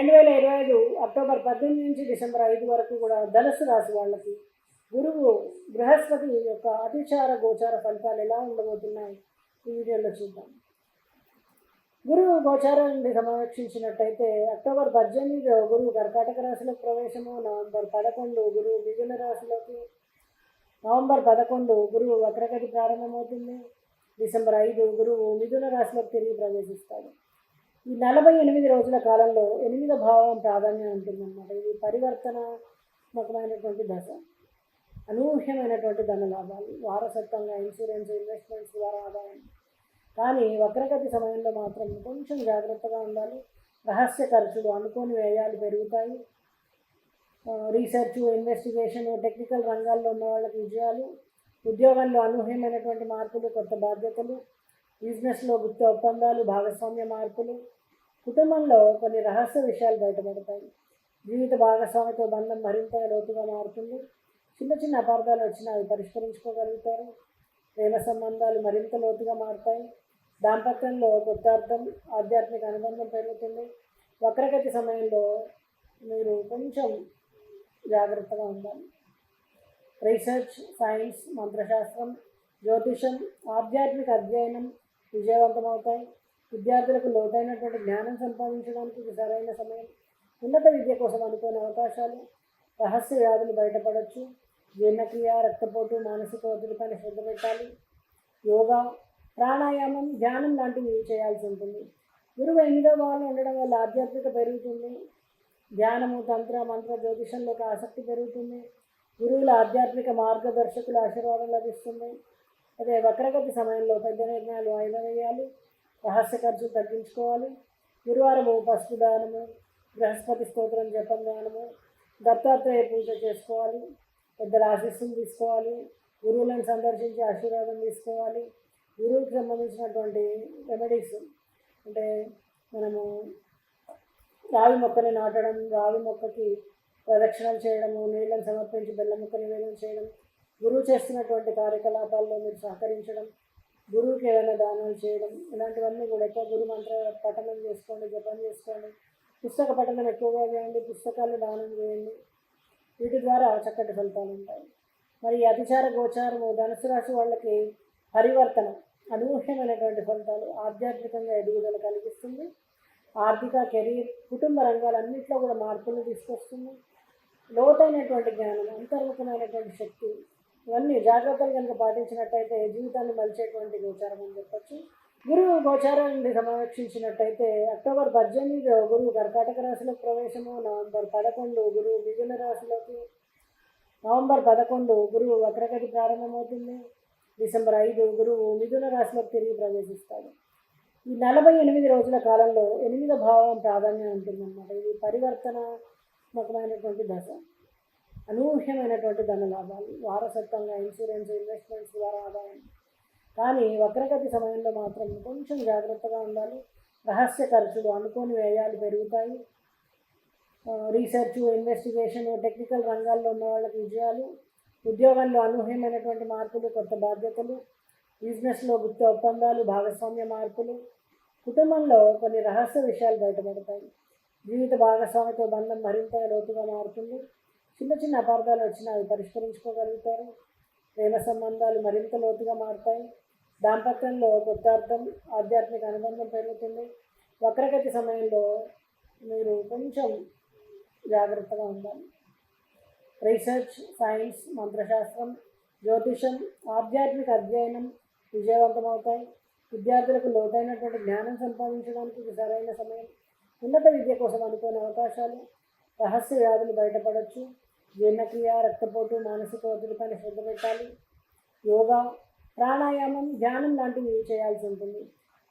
రెండు వేల ఇరవై ఐదు అక్టోబర్ పద్దెనిమిది నుంచి డిసెంబర్ ఐదు వరకు కూడా ధనుసు రాశి వాళ్ళకి గురువు బృహస్పతి యొక్క అతిచార గోచార ఫలితాలు ఎలా ఉండబోతున్నాయి ఈ వీడియోలో చూద్దాం. గురువు గోచారాన్ని సమీక్షించినట్టయితే అక్టోబర్ పద్దెనిమిది గురువు కర్కాటక రాశిలోకి ప్రవేశము నవంబర్ పదకొండు గురువు మిథున రాశిలోకి నవంబర్ పదకొండు గురువు వక్రగతి ప్రారంభమవుతుంది డిసెంబర్ ఐదు గురువు మిథున రాశిలోకి తిరిగి ప్రవేశిస్తాడు. ఈ నలభై ఎనిమిది రోజుల కాలంలో ఎనిమిది భావం ప్రాధాన్యం ఉంటుందన్నమాట. ఇది పరివర్తనాత్మకమైనటువంటి దశ. అనూహ్యమైనటువంటి ధన లాభాలు. వారసత్వంగా ఇన్సూరెన్స్ ఇన్వెస్ట్మెంట్స్ ద్వారా ఆదాయం. కానీ వక్రగతి సమయంలో మాత్రం కొంచెం జాగ్రత్తగా ఉండాలి. రహస్య ఖర్చులు అనుకోని వ్యయాలు పెరుగుతాయి. రీసెర్చ్ ఇన్వెస్టిగేషన్ టెక్నికల్ రంగాల్లో ఉన్న వాళ్ళకి విజయాలు ఉద్యోగంలో అనూహ్యమైనటువంటి మార్పులు కొత్త బాధ్యతలు బిజినెస్లో గుప్త ఒప్పందాలు భాగస్వామ్య మార్పులు కుటుంబంలో కొన్ని రహస్య విషయాలు బయటపడతాయి. జీవిత భాగస్వామితో బంధం మరింత లోతుగా మారుతుంది. చిన్న చిన్న అపార్థాలు వచ్చినా అవి పరిష్కరించుకోగలుగుతారు. ప్రేమ సంబంధాలు మరింత లోతుగా మారుతాయి. దాంపత్యంలో కొత్త అర్థం ఆధ్యాత్మిక అనుబంధం పెరుగుతుంది. వక్రగతి సమయంలో మీరు కొంచెం జాగ్రత్తగా ఉండాలి. రీసెర్చ్ సైన్స్ మంత్రశాస్త్రం జ్యోతిషం ఆధ్యాత్మిక అధ్యయనం విజయవంతమవుతాయి. విద్యార్థులకు లోతైనటువంటి జ్ఞానం సంపాదించడానికి ఇది సరైన సమయం. ఉన్నత విద్య కోసం అనుకునే అవకాశాలు రహస్య వ్యాధులు బయటపడవచ్చు జీర్ణక్రియ రక్తపోటు మానసిక ఒత్తిడిపైన శ్రద్ధ పెట్టాలి. యోగా ప్రాణాయామం ధ్యానం లాంటివి చేయాల్సి ఉంటుంది. గురువు ఎనిమిదో భావంలో ఉండడం వల్ల ఆధ్యాత్మిక పెరుగుతుంది. ధ్యానము తంత్ర మంత్ర జ్యోతిషంలోకి ఆసక్తి పెరుగుతుంది. గురువుల ఆధ్యాత్మిక మార్గదర్శకుల ఆశీర్వాదం లభిస్తుంది. అదే వక్రగతి సమయంలో పెద్ద నిర్ణయాలు వాయిదా వేయాలి. రహస్య ఖర్చులు తగ్గించుకోవాలి. గురువారము పసుపు దానము బృహస్పతి స్తోత్రం జపం దానము దత్తాత్రేయ పూజ చేసుకోవాలి. పెద్దల ఆశీస్సులు తీసుకోవాలి. గురువులను సందర్శించి ఆశీర్వాదం తీసుకోవాలి. గురువుకి సంబంధించినటువంటి రెమెడీస్ అంటే మనము రావి మొక్కని నాటడం రావి మొక్కకి ప్రదక్షిణలు చేయడము నీళ్ళని సమర్పించి బెల్లం మొక్క నివేదన చేయడం గురువు చేస్తున్నటువంటి కార్యకలాపాల్లో మీరు సహకరించడం గురువుకి ఏదైనా దానాలు చేయడం ఇలాంటివన్నీ కూడా ఎక్కువ గురు మంత్ర పఠనం చేసుకోండి జపం చేసుకోండి. పుస్తక పఠనం ఎక్కువగా చేయండి పుస్తకాలు దానం చేయండి. వీటి ద్వారా చక్కటి ఫలితాలు ఉంటాయి. మరి అతిచార గోచారము ధనుసు రాశి వాళ్ళకి పరివర్తన అనూహ్యమైనటువంటి ఫలితాలు ఆధ్యాత్మికంగా ఎదుగుదల కలిగిస్తుంది. ఆర్థిక కెరీర్ కుటుంబ రంగాలన్నింటిలో కూడా మార్పులు తీసుకొస్తుంది. లోతైనటువంటి జ్ఞానం అంతర్ముఖమైనటువంటి శక్తి ఇవన్నీ జాగ్రత్తలు కనుక పాటించినట్టయితే జీవితాన్ని మలిచేటువంటి గోచారం అని చెప్పచ్చు. గురువు గోచారాన్ని సమీక్షించినట్టయితే అక్టోబర్ పద్దెనిమిది గురువు కర్కాటక రాశిలోకి ప్రవేశము నవంబర్ పదకొండు గురువు మిథున రాశిలోకి నవంబర్ పదకొండు గురువు వక్రగతి ప్రారంభమవుతుంది. డిసెంబర్ ఐదు గురువు మిథున రాశిలోకి తిరిగి ప్రవేశిస్తాడు. ఈ నలభై ఎనిమిది రోజుల కాలంలో ఎనిమిదో భావం ప్రాధాన్యం ఉంటుందన్నమాట. ఇది పరివర్తనాత్మకమైనటువంటి దశ. అనూహ్యమైనటువంటి ధన లాభాలు. వారసత్వంగా ఇన్సూరెన్స్ ఇన్వెస్ట్మెంట్స్ ద్వారా ఆదాయం. కానీ వక్రగతి సమయంలో మాత్రం కొంచెం జాగ్రత్తగా ఉండాలి. రహస్య ఖర్చులు అనుకోని వ్యయాలు పెరుగుతాయి. రీసెర్చ్ ఇన్వెస్టిగేషన్ టెక్నికల్ రంగాల్లో ఉన్న వాళ్ళకి విజయాలు ఉద్యోగంలో అనూహ్యమైనటువంటి మార్పులు కొత్త బాధ్యతలు బిజినెస్లో గుప్త ఒప్పందాలు భాగస్వామ్య మార్పులు కుటుంబంలో కొన్ని రహస్య విషయాలు బయటపడతాయి. జీవిత భాగస్వామితో బంధం మరింత లోతుగా మారుతుంది. చిన్న చిన్న అపార్థాలు వచ్చినా అవి పరిష్కరించుకోగలుగుతారు. ప్రేమ సంబంధాలు మరింత లోతుగా మారుతాయి. దాంపత్యంలో కొత్త అర్థం ఆధ్యాత్మిక అనుబంధం పెరుగుతుంది. వక్రగతి సమయంలో మీరు కొంచెం జాగ్రత్తగా ఉండాలి. రీసెర్చ్ సైన్స్ మంత్రశాస్త్రం జ్యోతిషం ఆధ్యాత్మిక అధ్యయనం విజయవంతమవుతాయి. విద్యార్థులకు లోతైనటువంటి జ్ఞానం సంపాదించడానికి ఇది సరైన సమయం. ఉన్నత విద్య కోసం అనుకునే అవకాశాలు రహస్య వ్యాధులు బయటపడవచ్చు జీర్ణక్రియ రక్తపోటు మానసిక ఒత్తిడిపైన శ్రద్ధ పెట్టాలి. యోగా ప్రాణాయామం ధ్యానం లాంటివి చేయాల్సి ఉంటుంది.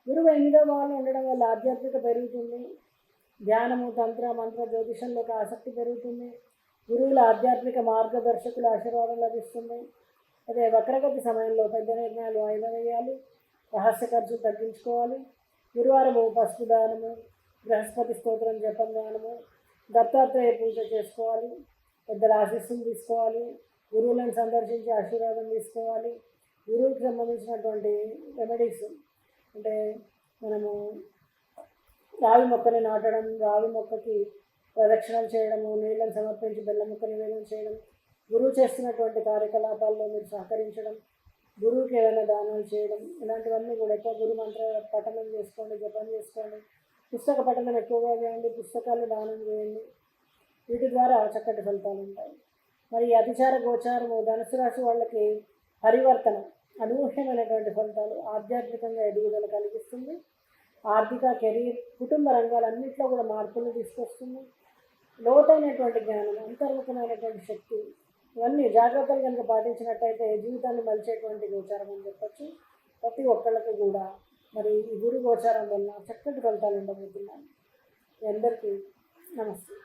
గురువు ఎనిమిదో భావంలో ఉండడం వల్ల ఆధ్యాత్మిక పెరుగుతుంది. ధ్యానము తంత్ర మంత్ర జ్యోతిషంలోకి ఆసక్తి పెరుగుతుంది. గురువుల ఆధ్యాత్మిక మార్గదర్శకుల ఆశీర్వాదం లభిస్తుంది. అదే వక్రగతి సమయంలో పెద్ద నిర్ణయాలు వాయిదా వేయాలి. రహస్య ఖర్చులు తగ్గించుకోవాలి. గురువారము పసుపు దానము బృహస్పతి స్తోత్రం జపం దానము దత్తాత్రేయ పూజ చేసుకోవాలి. పెద్దల ఆశీస్సులు తీసుకోవాలి గురువులను సందర్శించి ఆశీర్వాదం తీసుకోవాలి. గురువుకి సంబంధించినటువంటి రెమెడీస్ అంటే మనము రావి మొక్కని నాటడం రావి మొక్కకి ప్రదక్షిణలు చేయడము నీళ్ళని సమర్పించి బెల్ల మొక్క నివేదన చేయడం గురువు చేస్తున్నటువంటి కార్యకలాపాల్లో మీరు సహకరించడం గురువుకి ఏదైనా దానాలు చేయడం ఇలాంటివన్నీ కూడా ఎక్కువ గురు మంత్ర పఠనం చేసుకోండి జపం చేసుకోండి. పుస్తక పఠనం ఎక్కువగా చేయండి పుస్తకాలు దానం చేయండి. వీటి ద్వారా చక్కటి ఫలితాలు ఉంటాయి. మరి అతిచార గోచారము ధనుసు రాశి వాళ్ళకి పరివర్తన అనూహ్యమైనటువంటి ఫలితాలు ఆధ్యాత్మికంగా ఎదుగుదల కలిగిస్తుంది. ఆర్థిక కెరీర్ కుటుంబ రంగాలన్నింటిలో కూడా మార్పులు తీసుకొస్తుంది. లోతైనటువంటి జ్ఞానం అంతర్ముఖమైనటువంటి శక్తి ఇవన్నీ జాగ్రత్తలు కనుక పాటించినట్టయితే జీవితాన్ని మలిచేటువంటి గోచారం అని చెప్పచ్చు. ప్రతి ఒక్కళ్ళకి కూడా మరి ఈ గురు గోచారం వల్ల చక్కటి ఫలితాలు ఉండబోతున్నాయి. మీ అందరికీ నమస్తే.